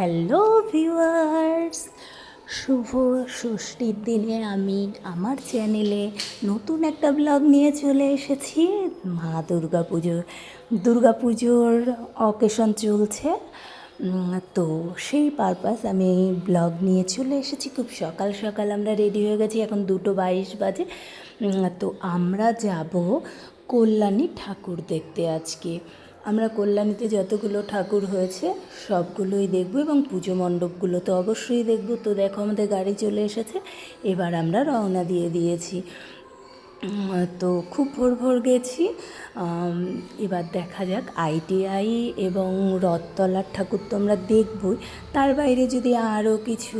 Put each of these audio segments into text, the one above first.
Hello viewers শুভ ষষ্ঠীর দিনে আমি আমার চ্যানেলে নতুন একটা ব্লগ নিয়ে চলে এসেছি। মা দুর্গা পুজোর দুর্গা পুজোর অকেশন চলছে। তো সেই পারপাস আমি ব্লগ নিয়ে চলে এসেছি। খুব সকাল সকাল আমরা রেডি হয়ে গেছি। এখন দুটো বাইশ বাজে। তো আমরা যাব কল্যাণী ঠাকুর দেখতে আজকে। আমরা কল্যাণীতে যতগুলো ঠাকুর হয়েছে, সবগুলোই দেখব এবং পুজো মণ্ডপগুলো তো অবশ্যই দেখব। তো দেখো, আমাদের গাড়ি চলে এসেছে, এবার আমরা রওনা দিয়ে দিয়েছি। তো খুব ভোর ভোর গেছি। এবার দেখা যাক আইটিআই এবং রথতলার ঠাকুর তো আমরা দেখবই। তার বাইরে যদি আরও কিছু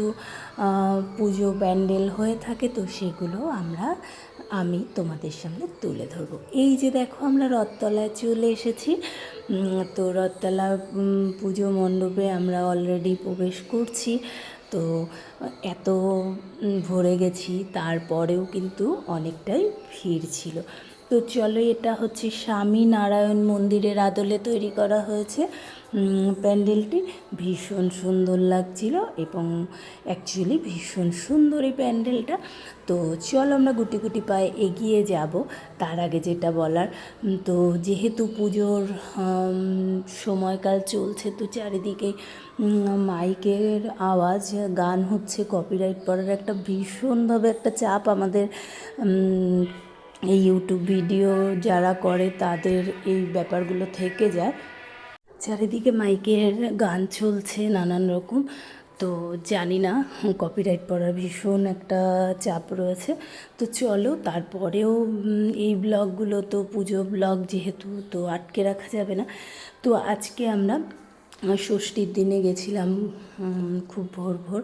পুজো প্যান্ডেল হয়ে থাকে, তো সেগুলো আমরা, আমি তোমাদের সামনে তুলে ধরবো। এই যে দেখো, আমরা রথতলায় চলে এসেছি। তো রথতলা পুজো মণ্ডপে আমরা অলরেডি প্রবেশ করছি। তো এত ভরে গেছি, তারপরেও কিন্তু অনেকটাই ভিড় ছিল। তো চলো এটা হচ্ছে স্বামী নারায়ণ মন্দিরের আদলে তৈরি করা হয়েছে। প্যান্ডেলটি ভীষণ সুন্দর লাগছিল এবং অ্যাকচুয়ালি ভীষণ সুন্দর এই প্যান্ডেলটা। তো চলো আমরা গুটি গুটি পায়ে এগিয়ে যাব, তার আগে যেটা বলার। তো যেহেতু পুজোর সময়কাল চলছে, তো চারিদিকে মাইকের আওয়াজ, গান হচ্ছে কপিরাইট পড়ার একটা ভীষণভাবে একটা চাপ আমাদের এই ইউটিউব ভিডিও যারা করে, তাদের এই ব্যাপারগুলো থেকে যায়। চারিদিকে মাইকের গান চলছে নানান রকম। তো জানি না কপিরাইট পড়ার ভীষণ একটা চাপ রয়েছে। তো চলো, তারপরেও এই ব্লগগুলো তো পুজো ব্লগ যেহেতু, তো আটকে রাখা যাবে না। তো আজকে আমরা ষষ্ঠীর দিনে গেছিলাম খুব ভোর ভোর।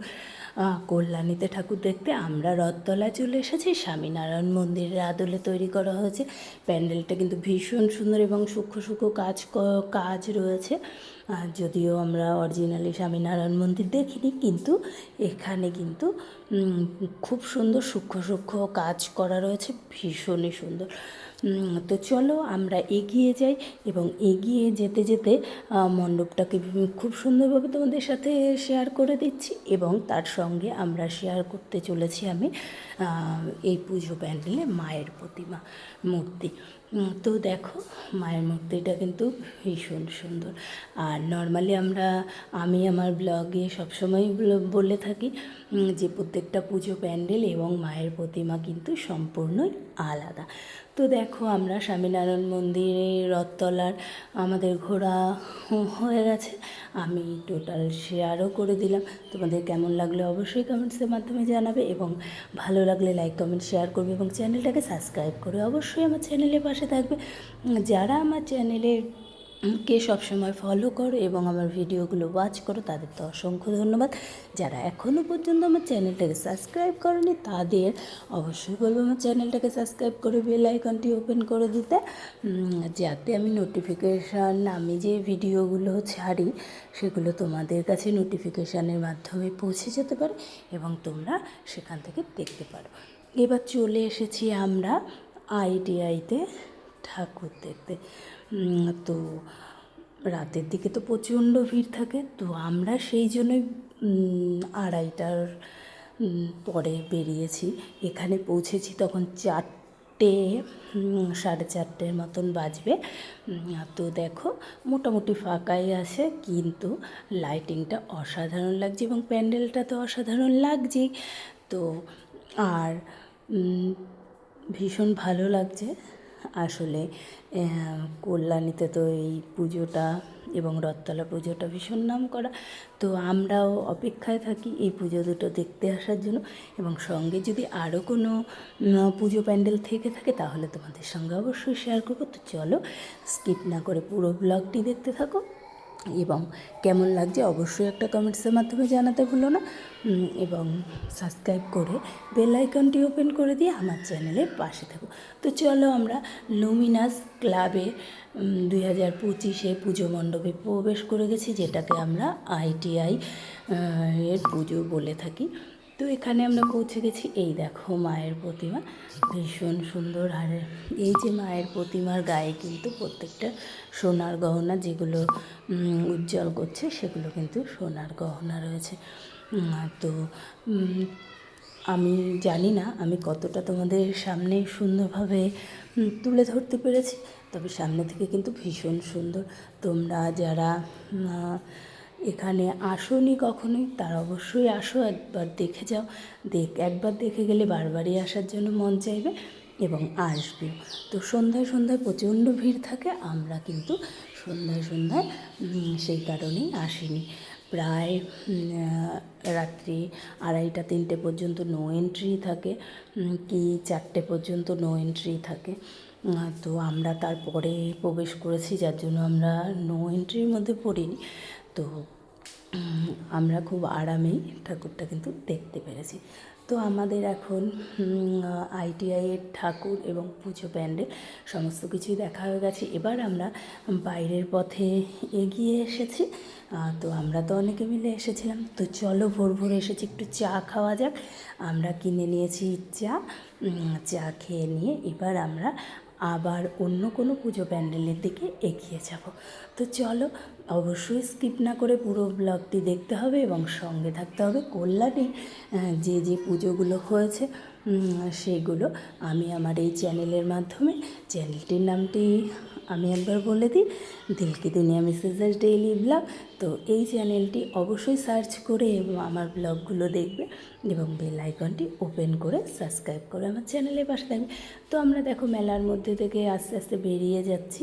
কল্যাণীতে ঠাকুর দেখতে আমরা রথতলায় চলে এসেছি, স্বামীনারায়ণ মন্দিরের আদলে তৈরি করা হয়েছে। প্যান্ডেলটা কিন্তু ভীষণ সুন্দর এবং সূক্ষ্ম সূক্ষ্ম কাজ কাজ রয়েছে। যদিও আমরা অরিজিনালি স্বামীনারায়ণ মন্দির দেখিনি, কিন্তু এখানে কিন্তু খুব সুন্দর সূক্ষ্ম সূক্ষ্ম কাজ করা রয়েছে, ভীষণই সুন্দর। তো চলো আমরা এগিয়ে যাই এবং এগিয়ে যেতে যেতে মণ্ডপটাকে খুব সুন্দরভাবে তোমাদের সাথে শেয়ার করে দিচ্ছি এবং তার সঙ্গে আমরা শেয়ার করতে চলেছি আমি এই পুজো প্যান্ডেলে মায়ের প্রতিমা মূর্তি। তো দেখো, মায়ের মূর্তিটা কিন্তু ভীষণ সুন্দর। আর নর্মালি আমরা, আমি আমার ব্লগে সবসময় বলে- থাকি যে প্রত্যেকটা পুজো প্যান্ডেল এবং মায়ের প্রতিমা কিন্তু সম্পূর্ণই আলাদা। তো দেখো, আমরা স্বামীনারায়ণ মন্দিরে রথতলার আমাদের ঘোরা হয়ে গেছে। আমি টোটাল শেয়ারও করে দিলাম। তোমাদের কেমন লাগল অবশ্যই কমেন্টসের মাধ্যমে জানাবে এবং ভালো লাগলে লাইক কমেন্ট শেয়ার করবে এবং চ্যানেলটাকে সাবস্ক্রাইব করে অবশ্যই আমার চ্যানেলের পাশে থাকবে। যারা আমার চ্যানেলের কে সবসময় ফলো করো এবং আমার ভিডিওগুলো ওয়াচ করো, তাদের তো অসংখ্য ধন্যবাদ। যারা এখনও পর্যন্ত আমার চ্যানেলটাকে সাবস্ক্রাইব করনি, তাদের অবশ্যই বলব আমার চ্যানেলটাকে সাবস্ক্রাইব করে বেল আইকনটি ওপেন করে দিতে। যাতে আমি নোটিফিকেশান আমি যে ভিডিওগুলো ছাড়ি, সেগুলো তোমাদের কাছে নোটিফিকেশানের মাধ্যমে পৌঁছে যেতে পারে এবং তোমরা সেখান থেকে দেখতে পারো। এবার চলে এসেছি আমরা আইটিআইতে ঠাকুর দেখতে। তো রাতের দিকে তো প্রচণ্ড ভিড় থাকে, তো আমরা সেই জন্যই আড়াইটার পরে বেরিয়েছি। এখানে পৌঁছেছি তখন চারটে সাড়ে চারটের মতন বাজবে। তো দেখো, মোটামুটি ফাঁকাই আছে, কিন্তু লাইটিংটা অসাধারণ লাগছে এবং প্যান্ডেলটা তো অসাধারণ লাগছেই। তো আর ভীষণ ভালো লাগছে। আসলে কল্যাণীতে তো এই পুজোটা এবং রথতলা পুজোটা ভীষণ নাম করা তো আমরাও অপেক্ষায় থাকি এই পুজো দুটো দেখতে আসার জন্য এবং সঙ্গে যদি আরও কোনো পুজো প্যান্ডেল থেকে থাকে তাহলে তোমাদের সঙ্গে অবশ্যই শেয়ার করব। তো চলো স্কিপ না করে পুরো ব্লগটি দেখতে থাকো। এবং কেমন লাগছে অবশ্যই একটা কমেন্টসের মাধ্যমে জানাতে ভুলো না। এবং সাবস্ক্রাইব করে বেল আইকনটি ওপেন করে দিয়ে আমার চ্যানেলে পাশে থাকো। তো চলো আমরা লুমিনাস ক্লাবে দুই হাজার পঁচিশে পুজো মণ্ডপে প্রবেশ করে গেছি, যেটাকে আমরা আইটিআই এর পুজো বলে থাকি। তো এখানে আমরা পৌঁছে গেছি এই দেখো মায়ের প্রতিমা। ভীষণ সুন্দর আর এই যে মায়ের প্রতিমার গায়ে কিন্তু প্রত্যেকটা সোনার গহনা যেগুলো উজ্জ্বল করছে, সেগুলো কিন্তু সোনার গহনা রয়েছে। তো আমি জানি না আমি কতটা তোমাদের সামনে সুন্দরভাবে তুলে ধরতে পেরেছি, তবে সামনে থেকে কিন্তু ভীষণ সুন্দর। তোমরা যারা এখানে আসোনি কখনোই? তার অবশ্যই আসো, একবার দেখে যাও। দেখ, একবার দেখে গেলে বারবারই আসার জন্য মন চাইবে এবং আসবে। তো সন্ধ্যায় সন্ধ্যায় প্রচণ্ড ভিড় থাকে, আমরা কিন্তু সন্ধ্যায় সন্ধ্যায় সেই কারণেই আসিনি। প্রায় রাত্রি আড়াইটা, তিনটে পর্যন্ত নো এন্ট্রি থাকে। কি চারটে পর্যন্ত নো এন্ট্রি থাকে। তো আমরা তারপরে প্রবেশ করেছি, যার জন্য আমরা নো এন্ট্রির মধ্যে পড়িনি। তো আমরা খুব আরামেই ঠাকুরটা কিন্তু দেখতে পেরেছি। তো আমাদের এখন আইটিআইয়ের ঠাকুর এবং পুজো প্যান্ডেল সমস্ত কিছুই দেখা হয়ে গেছে। এবার আমরা বাইরের পথে এগিয়ে এসেছি। তো আমরা তো অনেকে মিলে এসেছিলাম। তো চলো ভোর ভোর এসেছি, একটু চা খাওয়া যাক। আমরা কিনে নিয়েছি চা চা খেয়ে নিয়ে এবার আমরা আবার অন্য কোনো পুজো প্যান্ডেলের দিকে এগিয়ে যাব। তো চলো, অবশ্যই স্কিপ না করে পুরো ব্লগটি দেখতে হবে এবং সঙ্গে থাকতে হবে কল্যাণে যে যে পুজোগুলো হয়েছে সেগুলো। আমি আমার এই চ্যানেলের মাধ্যমে চ্যানেলটির নামটি আমি একবার বলে দিই, দিলকি দুনিয়া মিসেসের ডেইলি ব্লগ তো এই চ্যানেলটি অবশ্যই সার্চ করে এবং আমার ব্লগগুলো দেখবে এবং বেল আইকনটি ওপেন করে সাবস্ক্রাইব করে আমার চ্যানেলের পাশে থাকবে। তো আমরা দেখো মেলার মধ্যে থেকে আস্তে আস্তে বেরিয়ে যাচ্ছি।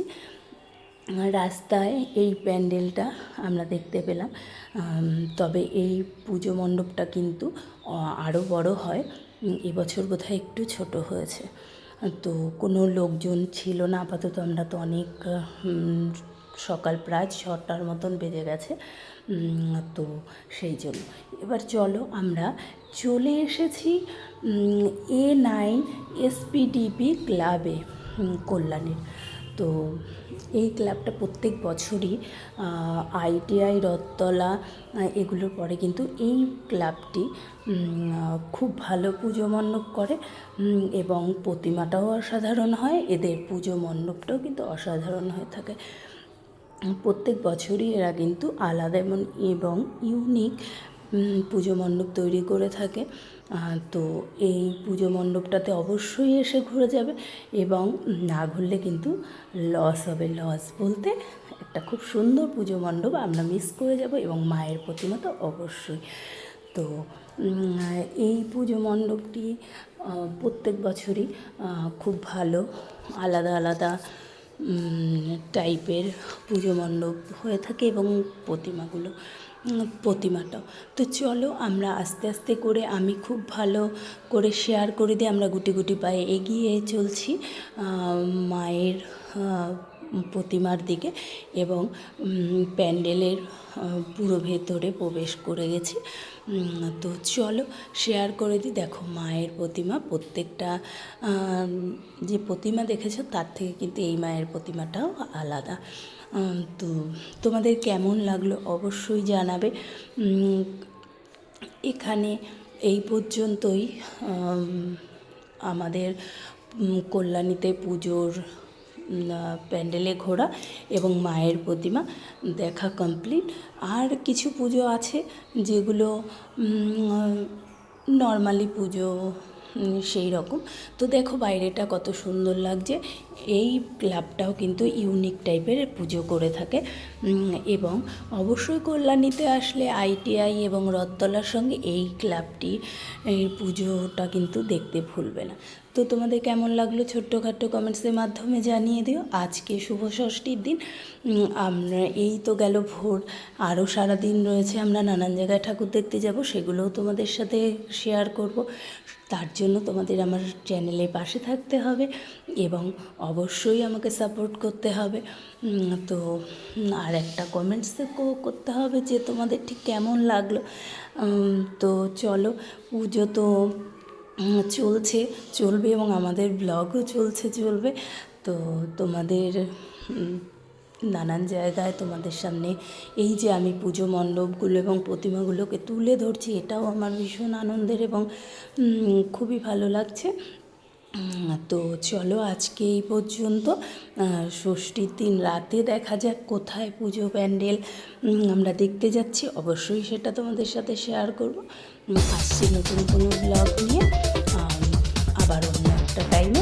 রাস্তায় এই প্যান্ডেলটা আমরা দেখতে পেলাম। তবে এই পুজো মণ্ডপটা কিন্তু আরও বড় হয়। এবছর বোধহয় একটু ছোট হয়েছে। তো কোনো লোকজন ছিল না, আপাতত আমরা তো অনেক সকাল প্রায় ছটার মতন বেজে গেছে তো সেই জন্য। এবার চলো আমরা চলে এসেছি এ নাইন এসপিডিপি ক্লাবে কল্যাণের। তো এই ক্লাবটা প্রত্যেক বছরই আইটিআই রথতলা এগুলোর পরে কিন্তু এই ক্লাবটি খুব ভালো পুজো মণ্ডপ করে। এবং প্রতিমাটাও অসাধারণ হয়, এদের পুজো মণ্ডপটাও কিন্তু অসাধারণ হয়ে থাকে। প্রত্যেক বছরই এরা কিন্তু আলাদা এবং এবং ইউনিক পুজো মণ্ডপ তৈরি করে থাকে। তো এই পুজো মণ্ডপটাতে অবশ্যই এসে ঘুরে যাবে এবং না ঘুরলে কিন্তু লস হবে। লস বলতে একটা খুব সুন্দর পুজো মণ্ডপ আমরা মিস করে যাব এবং মায়ের প্রতিমা তো অবশ্যই। তো এই পুজো মণ্ডপটি প্রত্যেক বছরই খুব ভালো, আলাদা আলাদা টাইপের পুজো মণ্ডপ হয়ে থাকে এবং প্রতিমাগুলো প্রতিমাটাও তো চলো আমরা আস্তে আস্তে করে আমি খুব ভালো করে শেয়ার করে দিয়ে আমরা গুটি গুটি পায়ে এগিয়ে চলছি। মায়ের প্রতিমার দিকে এবং প্যান্ডেলের পুরো ভেতরে প্রবেশ করে গেছি। তো চলো শেয়ার করে দিই। দেখো মায়ের প্রতিমা, প্রত্যেকটা যে প্রতিমা দেখেছ তার থেকে কিন্তু এই মায়ের প্রতিমাটাও আলাদা। তো তোমাদের কেমন লাগল অবশ্যই জানাবে। এখানে এই পর্যন্তই। আমাদের কল্যাণীতে পুজোর প্যান্ডেলে ঘোরা এবং মায়ের প্রতিমা দেখা কমপ্লিট আর কিছু পুজো আছে যেগুলো নর্মালি পুজো সেই রকম। তো দেখো বাইরেটা কত সুন্দর লাগছে। এই ক্লাবটাও কিন্তু ইউনিক টাইপের পুজো করে থাকে। এবং অবশ্যই কল্যাণীতে আসলে আইটিআই এবং রথতলার সঙ্গে এই ক্লাবটি পুজোটা কিন্তু দেখতে ভুলবে না। তো তোমাদের কেমন লাগল ছোট্টখাট্টো কমেন্টসের মাধ্যমে জানিয়ে দিও। আজকে শুভ ষষ্ঠীর দিন। আমরা, এই তো গেল ভোর। আরও সারা দিন রয়েছে, আমরা নানান জায়গায় ঠাকুর দেখতে যাব, সেগুলোও তোমাদের সাথে শেয়ার করব। তার জন্য তোমাদের আমার চ্যানেলে পাশে থাকতে হবে এবং অবশ্যই আমাকে সাপোর্ট করতে হবে। তো আর একটা কমেন্টস করতে হবে যে তোমাদের ঠিক কেমন লাগল। তো চলো, পুজো তো চলছে, চলবে এবং আমাদের ব্লগও চলছে, চলবে। তো তোমাদের নানান জায়গায় তোমাদের সামনে এই যে আমি পুজো মণ্ডপগুলো এবং প্রতিমাগুলোকে তুলে ধরছি, এটাও আমার ভীষণ আনন্দের এবং খুবই ভালো লাগছে। তো চলো আজকে এই পর্যন্ত ষষ্ঠীর দিন রাতে দেখা যাক কোথায় পুজো প্যান্ডেল আমরা দেখতে যাচ্ছি। অবশ্যই সেটা তোমাদের সাথে শেয়ার করব। আসছি নতুন কোনো ব্লগ নিয়ে। আবার অন্য একটা টাইমে